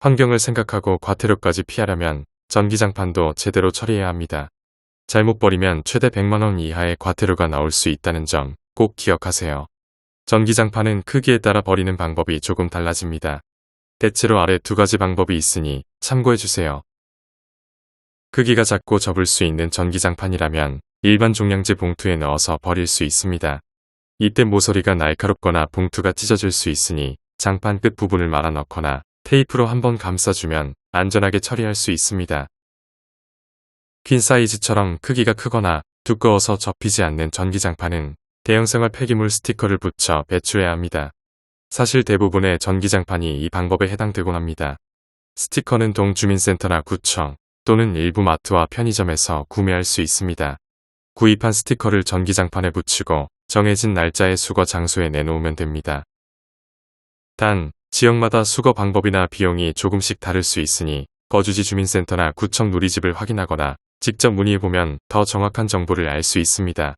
환경을 생각하고 과태료까지 피하려면 전기장판도 제대로 처리해야 합니다. 잘못 버리면 최대 100만원 이하의 과태료가 나올 수 있다는 점 꼭 기억하세요. 전기장판은 크기에 따라 버리는 방법이 조금 달라집니다. 대체로 아래 두 가지 방법이 있으니 참고해주세요. 크기가 작고 접을 수 있는 전기장판이라면 일반 종량제 봉투에 넣어서 버릴 수 있습니다. 이때 모서리가 날카롭거나 봉투가 찢어질 수 있으니 장판 끝 부분을 말아 넣거나 테이프로 한번 감싸주면 안전하게 처리할 수 있습니다. 퀸 사이즈처럼 크기가 크거나 두꺼워서 접히지 않는 전기장판은 대형생활 폐기물 스티커를 붙여 배출해야 합니다. 사실 대부분의 전기장판이 이 방법에 해당되곤 합니다. 스티커는 동주민센터나 구청 또는 일부 마트와 편의점에서 구매할 수 있습니다. 구입한 스티커를 전기장판에 붙이고 정해진 날짜의 수거 장소에 내놓으면 됩니다. 단, 지역마다 수거 방법이나 비용이 조금씩 다를 수 있으니 거주지 주민센터나 구청 누리집을 확인하거나 직접 문의해보면 더 정확한 정보를 알 수 있습니다.